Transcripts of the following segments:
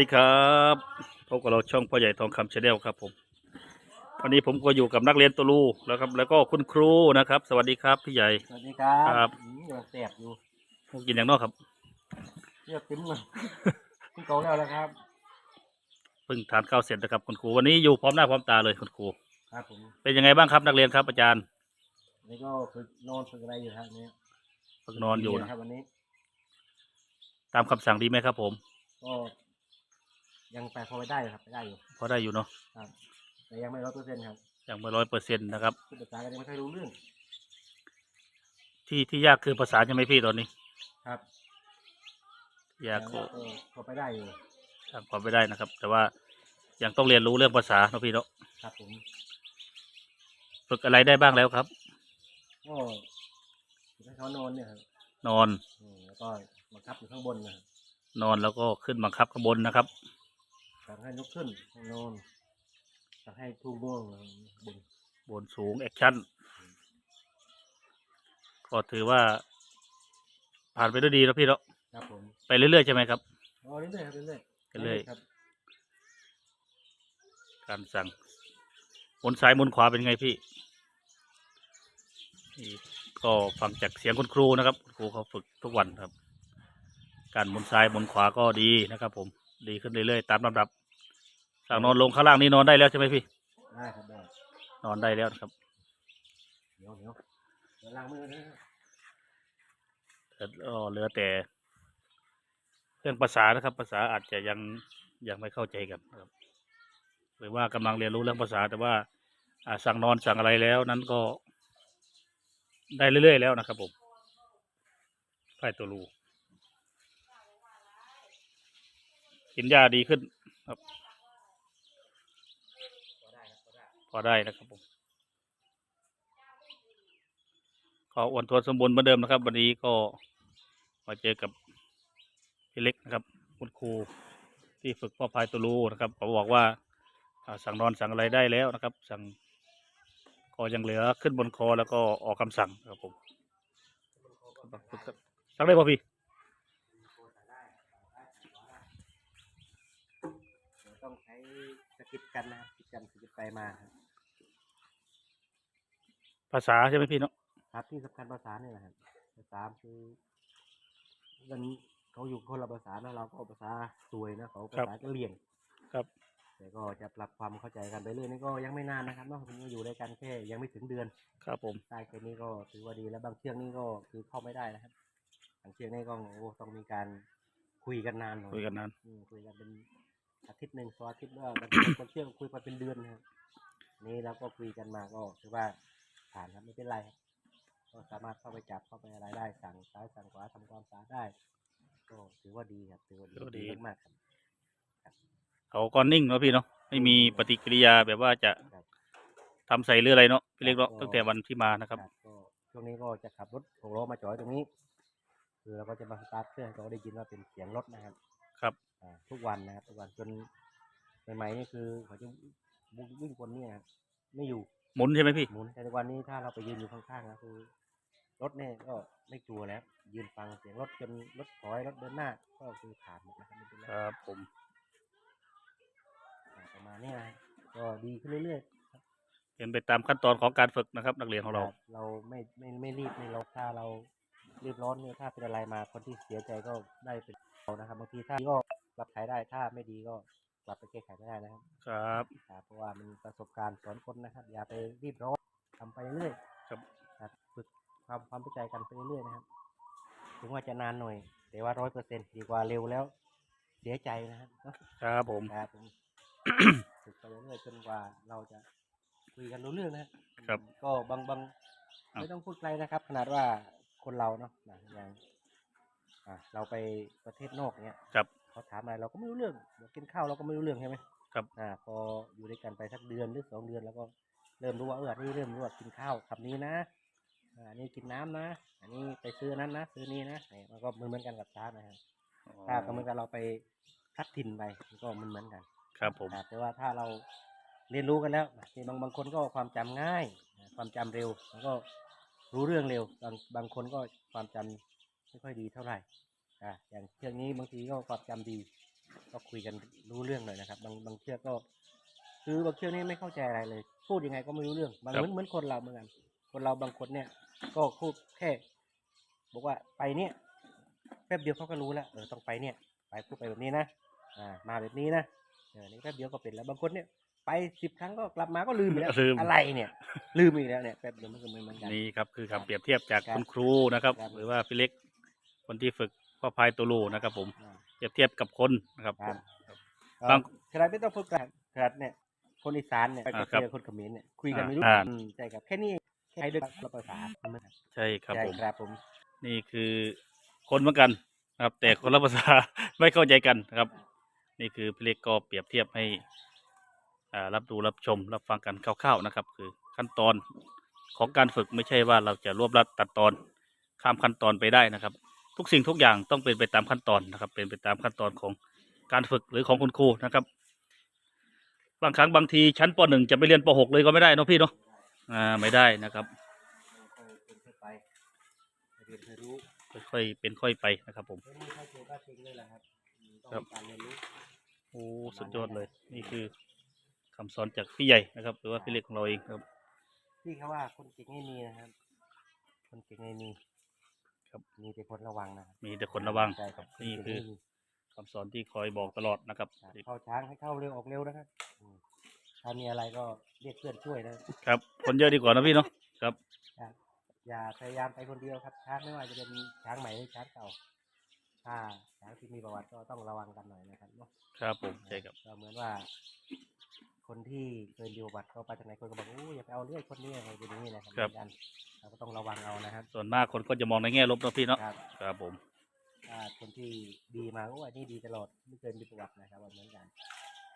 ดีครับพบกับเราช่องพ่อใหญ่ทองคำชาแนลครับผม วันนี้ผมก็อยู่กับนักเรียนตัวลูแล้วครับ แล้วก็คุณครูนะครับ สวัสดีครับพี่ใหญ่ สวัสดีครับครับ อืมยังแสบอยู่พวกกินอย่างนอกครับ เรียกติ้มเลยขึ้นโตแล้วนะครับ เพิ่งทานข้าวเสร็จนะครับคุณครูวันนี้อยู่พร้อมหน้าพร้อมตาเลยคุณครู ครับผมเป็นยังไงบ้างครับนักเรียนครับอาจารย์นี่ก็ฝึกนอนฝึกอะไรอยู่ครับเนี่ยฝึกนอนอยู่ดีนะครับวันนี้ ตามคำสั่งดีไหมครับผม ก็ ยังไปพอไปได้อยู่ครับไปได้อยู่พอได้อยู่เนาะครับแต่ยังไม่ร้อยเปอร์เซ็นต์ครับยังไม่ร้อยเปอร์เซ็นต์นะครับพูดภาษากันยังไม่ค่อยรู้เรื่อง ที่ที่ยากคือภาษาใช่ไหมพี่ตอนนี้ ครับยากแต่ก็ว่าก็พอไปได้อยู่ทำความไม่ได้นะครับ แต่ว่ายังต้องเรียนรู้เรื่องภาษาเนาะพี่เนาะครับผมฝึกอะไรได้บ้างแล้วครับก็ฝึกให้เขานอนเนี่ยครับนอนอืมแล้วก็บังคับอยู่ข้างบนนะครับนอนแล้วก็ขึ้นบังคับข้างบนนะครับ สั่งให้ลุกขึ้นให้นอนสั่งให้ทุ่งม่วงบนบนสูงแอคชั่น ก็ถือว่า ผ่านไปด้วยดีแล้วพี่เนาะครับผมไปเรื่อยๆใช่ไหมครับอ๋อเรื่อยๆครับเรื่อยๆเรื่อยๆครับการสั่งหมุนซ้ายหมุนขวาเป็นไงพี่นี่ก็ฟังจากเสียงคุณครูนะครับคุณครูเขาฝึกทุกวันครับ การหมุนซ้ายหมุนขวาก็ดีนะครับ ผมดีขึ้นเรื่อยๆตามลำดับ สั่งนอนลงข้างล่างนี่นอนได้แล้วใช่ไหมพี่ ได้ครับได้นอนได้แล้วนะครับเดี๋ยวเดี๋ยวเดี๋ยวล้างมือนะแต่ก็เหลือแต่เรื่องภาษานะครับ ภาษาอาจจะยังยังไม่เข้าใจกันนะครับหรือว่ากำลังเรียนรู้เรื่องภาษา แต่ว่าอ่าสั่งนอนสั่งอะไรแล้วนั้นก็ ได้เรื่อยๆแล้วนะครับผมไฟตัวรูกินยาดีขึ้นครับ พอได้นะครับผมก็อ้วนทวนสมบูรณ์เหมือนเดิมนะครับ วันนี้ก็มาเจอกับพี่เล็กนะครับคุณครูที่ฝึกพ่อพายตัวรูนะครับเขาบอกว่าสั่งนอนสั่งอะไรได้แล้วนะครับ สั่งก็ยังเหลือขึ้นบนคอแล้วก็ออกคำสั่งนะครับผมสั่งได้ป่ะพี่ต้องใช้สกิปกันนะครับสกิปกันสกิปไปมาครับ ภาษาใช่ไหมพี่เนาะครับที่สำคัญภาษาเนี่ยแหละครับภาษาคือมันเขาอยู่คนละภาษานะเราก็ภาษาสวยนะเขาภาษากะเหรี่ยงครับ แต่ก็จะปรับความเข้าใจกันไปเรื่อยนี่ก็ยังไม่นานนะครับเนาะผมก็อยู่ด้วยกันแค่ยังไม่ถึงเดือนครับผมได้แค่นี้ก็ถือว่าดีแล้วบางเชือกนี่ก็คือเข้าไม่ได้นะครับบางเชือกนี่ก็โอ้ต้องมีการคุยกันนานหน่อยคุยกันนานอืมคุยกันเป็นอาทิตย์หนึ่งสองอาทิตย์ว่าบางทีบางเชือกคุยมาเป็นเดือนนะครับนี่เราก็คุยกันมาก็ถือว่า ผ่านครับไม่เป็นไรครับก็สามารถเข้าไปจับเข้าไปอะไรได้สั่งซ้ายสั่งขวาทำความสะอาดได้ ก็ถือว่าดีครับถือว่าดีมากๆครับ เขาก็นิ่งเนาะพี่เนาะไม่มีปฏิกิริยาแบบว่าจะครับ ทำใส่หรืออะไรเนาะพี่เล็กเนาะครับตั้งแต่วันที่มานะครับก็ช่วงนี้ก็จะขับรถหกล้อมาจอดตรงนี้ คือเราก็จะมาสตาร์ทเครื่องให้เขาได้ยินว่าเป็นเสียงรถนะครับครับ อ่าทุกวันนะครับทุกวันจนใหม่ๆนี่คือเขาจะวิ่งคนเนี่ยครับไม่อยู่ หมุนใช่ไหมพี่ หมุนแต่ในวันนี้ถ้าเราไปยืนอยู่ข้างๆนะคือรถเนี่ยก็ไม่กลัวแล้ว ยืนฟังเสียงรถจนรถถอยรถเดินหน้า ก็คือผ่านหมดนะครับไม่เป็นไรครับผม อ่าประมาณนี้นะก็ดีขึ้นเรื่อยๆ เป็นไปตามขั้นตอนของการฝึกนะครับ นักเรียนของเราคบเราไม่ไม่ไม่รีบไม่เราถ้าเรารีบร้อนเนี่ยถ้าเป็นอะไรมาคนที่เสียใจก็ได้เป็นเรานะครับบางทีถ้าดีก็ปรับใช้ได้ถ้าไม่ดีก็ ปรับไปแก้ไขไม่ได้นะครับครับครับเพราะว่ามันประสบการณ์สอนคนนะครับ อย่าไปรีบร้อนทำไปเรื่อยครับครับฝึกความความเข้าใจกันไปเรื่อยๆนะครับ ถึงว่าจะนานหน่อย แต่ว่าร้อยเปอร์เซ็นต์ดีกว่าเร็วแล้ว เสียใจนะครับเนอะครับผมครับผมฝึกไปเรื่อยๆจนกว่าเราจะคุยกันรู้เรื่องนะครับครับก็บางบางครับไม่ต้องพูดไกลนะครับ ขนาดว่าคนเราเนาะนะอย่างอะเราไปประเทศนอกเนี้ยครับ เขาถามอะไรเราก็ไม่รู้เรื่องเดี๋ยวกินข้าวเราก็ไม่รู้เรื่องใช่ไหมครับ อ่า พออยู่ด้วยกันไปสักเดือนหรือสองเดือนแล้วก็เริ่มรู้ว่าเอออันนี้เริ่มรู้ว่ากินข้าวคำนี้นะอ่าอันนี้กินน้ำนะ อันนี้ไปซื้อนั้นนะซื้อนี้นะเนี่ยมันก็เหมือนเหมือนกันกับช้านะครับถ้าก็เหมือนกับเราไปพัดถิ่นไปมันก็เหมือนเหมือนกัน ครับผม ครับแต่ว่าถ้าเราเรียนรู้กันแล้วบางบางคนก็ความจำง่ายนะความจำเร็ว แล้วก็รู้เรื่องเร็ว บางบางคนก็ความจำไม่ค่อยดีเท่าไหร่ อ่าอย่างเชือกนี้บางทีก็ความจำดี ก็คุยกันรู้เรื่องหน่อยนะครับ บางบางเชือกก็ คือบางเชือกนี่ไม่เข้าใจอะไรเลย พูดยังไงก็ไม่รู้เรื่องบางครับเหมือนเหมือนคนเราเหมือนกัน คนเราบางคนเนี่ย ก็พูดแค่บอกว่าไปเนี่ยแป๊บเดียวเขาก็รู้แล้วเออต้องไปเนี่ย ไปพูดไปแบบนี้นะอ่ามาแบบนี้นะเออนี่แป๊บเดียวก็เป็นแล้วบางคนเนี่ยไปสิบครั้งก็กลับมาก็ลืมอีกแล้วลืม อะไรเนี่ยลืมอีกแล้วเนี่ยแป๊บเดียวมันก็ไม่เหมือนกัน นี่ครับคือครับคำเปรียบเทียบจากครับคุณครูนะครับ ครับ หรือว่าพี่เล็กคนที่ฝึก พ่อพายตัวลูนะครับ ผมอ่าเปรียบเทียบกับคนนะครับครับผม บาบางงขนาดไม่ต้องพูดกันขนาดเนี่ย คนอีสานเนี่ยไปอ่าเจครับอคนเขมรเนี่ยคุยกันไม่รู้อ่า อืมใช่ครับแค่นี้แค่ด้วยภาษาใช่ครับใช่ผม ครับผม นี่คือคนเหมือนกันนะครับ แต่คนละภาษา ไม่เข้าใจกันนะครับ นี่คือพี่เล็กก็เปรียบเทียบให้อ่ารับดูรับชม รับฟังกันคร่าวๆนะครับ คือขั้นตอนของการฝึกไม่ใช่ว่าเราจะรวบรัดตัดตอน ข้ามขั้นตอนไปได้นะครับ ทุกสิ่งทุกอย่างต้องเป็นไปตามขั้นตอนนะครับ เป็นไปตามขั้นตอนของการฝึกหรือของคุณครูนะครับ บางครั้งบางทีชั้นปหนึ่งจะไปเรียนปหกเลยก็ไม่ได้เนอะพี่เนาะอ่าไม่ได้นะครับค่อยๆเป็นค่อยไปนะครับ ผมครับโอ้สุดยอดเลย นี่คือคำสอนจากพี่ใหญ่นะครับ หรือว่าพี่เล็กของเราเองครับที่เขาว่าคนเก่งไม่มีนะครับ คนเก่งไม่มี ครับ มีแต่คนระวังนะครับมีแต่คนระวัง ใช่ครับนี่นคืเก่องไม่มีคำสอนที่คอยบอกตลอดนะครับ ครับเข้าช้างให้เข้าเร็วออกเร็วนะครับอืมถ้ามีอะไรก็เรียกเพื่อนช่วยนะครับคนเยอะดีกว่านะพี่เนาะครับครับ อย่าพยายามไปคนเดียวครับช้างไม่ว่าจะเป็นช้างใหม่หรือช้างเก่า ถ้าช้างที่มีประวัติก็ต้องระวังกันหน่อยนะครับเนาะ ครับผมใช่ครับ ก็เหมือนว่า คนที่เคยมีประวัติเขาไปจากไหนคนก็บอกโอ้ยอย่าไปเอาเรื่องคนนี้อะไรแบบนี้นะครับครับเหมือนกันเราก็ต้องระวังเอานะครับส่วนมากคนก็จะมองในแง่ลบนะพี่เนาะครับครับผม ถ้าคนที่ดีมาโอ้อันนี้ดีตลอดไม่เคยมีประวัตินะครับเหมือนกัน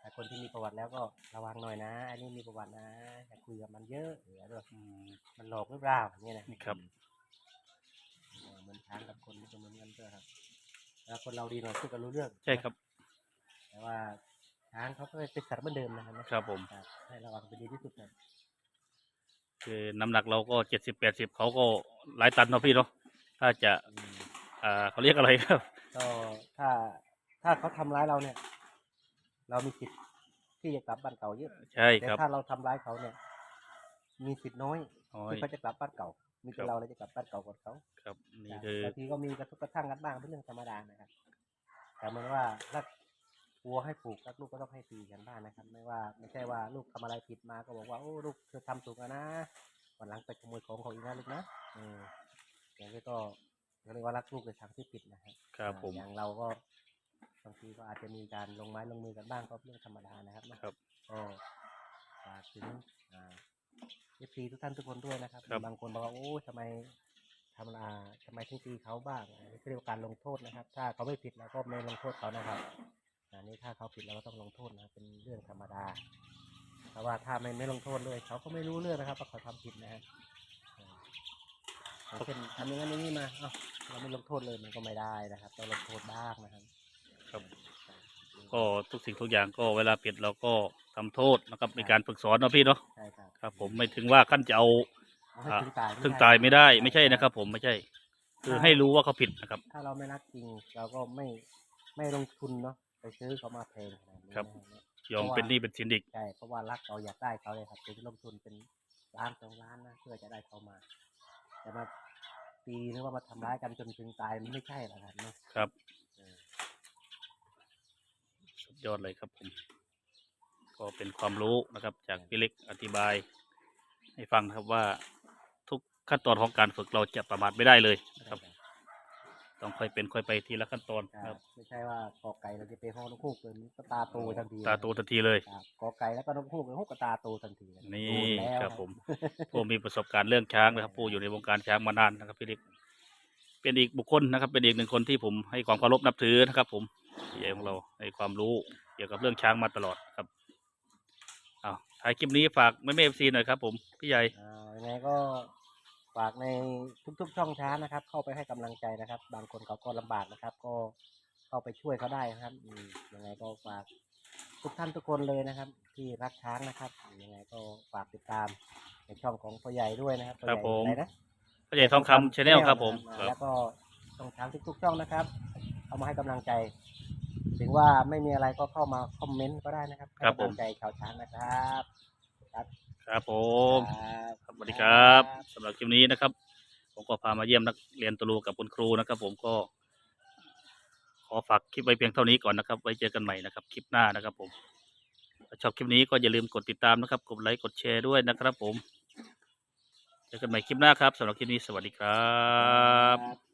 แต่คนที่มีประวัติแล้วก็ระวังหน่อยนะ อันนี้มีประวัตินะอย่าคุยกับมันเยอะหรืออะไรด้วยอืมมันหลอกหรือเปล่าอย่างเงี้ยนะนี่ครับ เออเหมือนช้างกับคนก็เหมือนกันเถอะครับแล้วคนเราดีหน่อยพูดกันรู้เรื่อง ใช่ครับ แต่ว่า ช้างเขาก็เป็นสัตว์เหมือนเดิมนะครับนะครับผมครับให้ระวังเป็นดีที่สุดนะคือน้ำหนักเราก็เจ็ดสิบแปดสิบเขาก็หลายตันเนาะพี่เนาะถ้าจะอืมอ่าเขาเรียกอะไรครับ ก็ถ้าถ้าเขาทำร้ายเราเนี่ย เรามีสิทธิ์ที่จะกลับบ้านเก่าเยอะใช่แต่ครับถ้าเราทำร้ายเขาเนี่ย มีสิทธิ์น้อยโอ้ย ที่เขาจะกลับบ้านเก่า มีครัแต่บ เราเลยจะกลับบ้านเก่าก่อนเขา ครับนี่คือบางทีก็มีกระทบกระทั่งกันบ้างเป็นเรื่องธรรมดานะครับแต่เหมือนว่ารัก วัวให้ผูกรักลูกก็ต้องให้ตีกันบ้างนะครับ ไม่ว่าไม่ใช่ว่าลูกทำอะไรผิดมาก็บอกว่าโอ้ลูกเธอทำถูกแล้วนะวันหลังไปขโมยของเขาอีกนะลูกนะเอออย่างนี้ก็เรียกว่ารักลูกในทางที่ผิดนะครับครับผมอย่างเราก็บางทีก็อาจจะมีการลงไม้ลงมือกันบ้างก็เป็นเรื่องธรรมดานะครับเนอะครับก็ฝากถึงอ่าเอฟซีทุกท่านทุกคนด้วยนะครับครับบางคนบอกว่าโอ้ทำไมทำอ่าทำไมถึงตีเขาบ้างอันนี้เรียกว่าการลงโทษนะครับ ถ้าเขาไม่ผิดเราก็ไม่ลงโทษเขานะครับ อันนี้ถ้าเขาผิดเราก็ต้องลงโทษนะครับเป็นเรื่องธรรมดาเพราะว่าถ้าไม่ไม่ลงโทษเลย เขาก็ไม่รู้เรื่องนะครับว่าเขาทำผิดนะฮะอ่าอย่างเช่นทำอย่างนั้นอย่างนี้มาเอ้าเราไม่ลงโทษเลยมันก็ไม่ได้นะครับต้องลงโทษบ้างนะครับ ครับก็ทุกสิ่งทุกอย่างก็เวลาผิดเราก็ทำโทษนะครับมีการฝึกสอนเนาะพี่เนาะใช่ครับครับ ผมไม่ถึงว่าขั้นจะเอาเอาให้อ่าถึงตายถึงตายไม่ได้ไม่ใช่นะครับ ผมไม่ใช่ คือให้รู้ว่าเขาผิดนะครับ ถ้าเราไม่รักจริงเราก็ไม่ไม่ลงทุนเนาะ ไปซื้อเขามาแพงขนาดนี้ครับนะฮะยอมเป็นหนี้เป็นสินอีก ใช่เพราะว่ารักเราอยากได้เขาเลยครับถึงลงทุนเป็นล้านสองล้านนะเพื่อจะได้เขามา แต่มาตีหรือว่ามาทำร้ายกันจนถึงตายมันไม่ใช่หรอกครับเนาะครับ เออสุดยอดเลยครับผม ก็เป็นความรู้นะครับ จากพี่เล็กอธิบาย ให้ฟังนะครับว่าทุกขั้นตอนของการฝึกเราจะประมาทไม่ได้เลยนะครับ ต้องค่อยเป็นค่อยไปทีละขั้นตอนใช่ครับ ไม่ใช่ว่ากอไก่เราจะไปห้องนกฮูกเลยมันก็ตาโตทันทีตาโตทันทีเลยครับกอไก่แล้วก็นกฮูกเลยฮูกก็ตาโตทันทีะนี่โดแล้วครับผมผู้มีประสบการณ์เรื่องช้างนะครับผู้อยู่ในวงการช้างมานานนะครับพี่เล็กเป็นอีกบุคคลนะครับ เป็นอีกหนึ่งคนที่ผมให้ความเคารพนับถือนะครับ ผมพี่ใหญ่ของเราให้ความรู้เกี่ยวกับเรื่องช้างมาตลอดครับอ้าวท้ายคลิปนี้ฝากไม่เมฟซีหน่อยครับ ผมพี่ใหญ่อ่ายังไงก็ฝากในทุกๆช่องช้านะครับ เข้าไปให้กำลังใจนะครับ บางคนเขาก็ลำบากนะครับ ก็เข้าไปช่วยเขาได้นะครับอืมยังไงก็ฝากทุกท่านทุกคนเลยนะครับ ที่รักช้างนะครับยังไงก็ฝากติดตามในช่องของพ่อใหญ่ด้วยนะครับพ่อครัใหบญ่ผมอะไรนะพี่ใหญ่ทองคำชาแนลครับผมอ่าครับแล้วก็ช่องช้างทุกๆช่องนะครับเอามาให้กำลังใจถึงว่าไม่มีอะไรก็เข้ามาคอมเมนต์ก็ได้นะครับครับผมให้กำลังใจชาวช้างนะครับครับผม ครับครับสวัสดีครับสำหรับคลิปนี้นะครับ ผมก็พามาเยี่ยมนักเรียนตรูกับคุณครูนะครับ ผมก็ ขอฝากคลิปไว้เพียงเท่านี้ก่อนนะครับ ไว้เจอกันใหม่นะครับ คลิปหน้านะครับ ผมถ้าชอบคลิปนี้ก็อย่าลืมกดติดตามนะครับ กดไลค์กดแชร์ด้วยนะครับ ผมเจอกันใหม่คลิปหน้าครับสำหรับคลิปนี้สวัสดีครับครับ